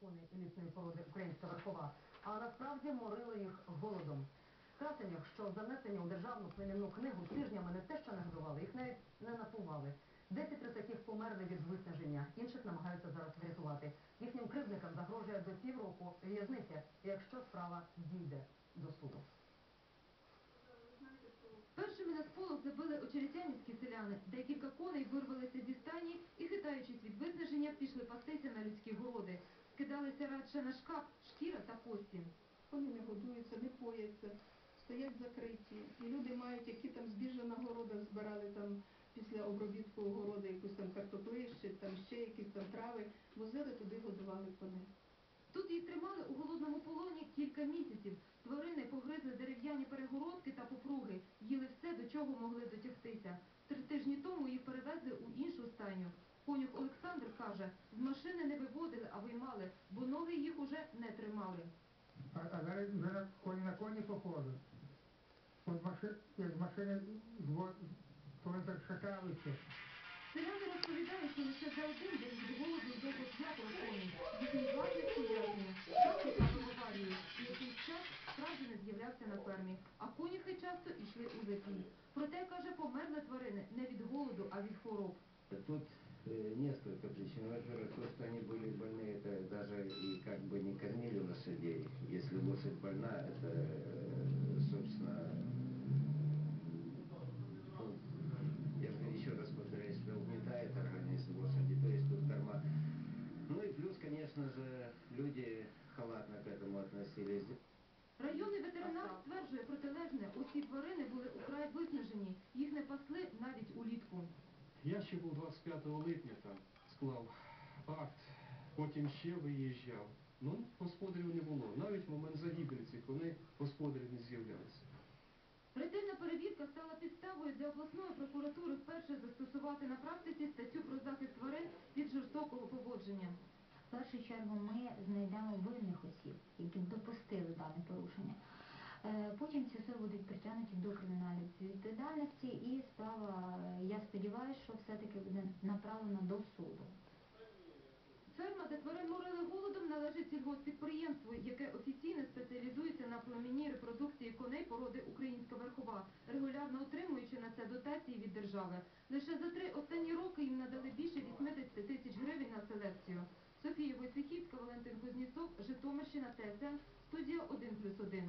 коней елітної породи українська верхова, а насправді морили їх голодом. Красенях, що занесені у державну племінну книгу тижнями не те, що не годували, їх навіть не напували. Десять таких померли від виснаження, інших намагаються зараз врятувати. Їхнім кривдникам загрожує до півроку в'язниця, якщо справа дійде до суду. Першими на сполох забили очеретянівські селяни. Декілька коней вирвалися зі стані і, хитаючись від виснаження, пішли пастися на людські городи. Скидалися радше на шкаф, шкіра та кості. Вони не годуються, не пояться, стоять закриті. І люди мають, які там збіжжя на городах збирали там після обробітку огороди, якусь там картоплищі, там ще якісь там трави, возили туди, годували коней. Тут їх тримали у голодному полоні кілька місяців. Тварини погризли дерев'яні перегородки та попруги, їли все, до чого могли дотягтися. Три тижні тому їх перевезли у іншу стайню. Конюх Олександр каже, з машини не виводили, а виймали, бо ноги їх уже не тримали. А, а зараз, зараз коні на коні походу. От маши, як з машини шаталися. Селяни розповідають, що лише за один день від голоду вдовго п'ятеро коней. Їхні власник пояснює, що потрапив в аварію, і якийсь час справді не з'являвся на фермі, а конюхи часто йшли у запій. Проте, каже, померли тварини не від голоду, а від хвороб. Тут несколько причин. Во-первых, то, что они были больны, это даже и как бы не кормили лошадей. Если лошадь больна, это, э, собственно, ну, я же еще раз повторяюсь, что угнетает организм лошади, то есть тут корма. Ну и плюс, конечно же, люди халатно к этому относились. Районний ветеринар стверджує протилежне, усі липня там, склав акт, потім ще виїжджав. Ну, господарів не було. Навіть в момент загибелі цих коней господарів не з'являлися. Ретельна перевірка стала підставою для обласної прокуратури вперше застосувати на практиці статтю про захист тварин від жорстокого поводження. В першу чергу ми знайдемо винних осіб, які допустили дане порушення. Е, Потім ці особи будуть притягнуті до кримінальної відповідальності і справа, сподіваюся, що все-таки буде направлена до суду. Ферма, де тварин морили голодом, належить сільгоспідприємству, яке офіційно спеціалізується на племінній репродукції коней породи українська верхова, регулярно отримуючи на це дотації від держави. Лише за три останні роки їм надали більше 80 тисяч гривень на селекцію. Софія Войцехівська, Валентин Кузнєцов, Житомирщина, ТСН, студія 1+,1.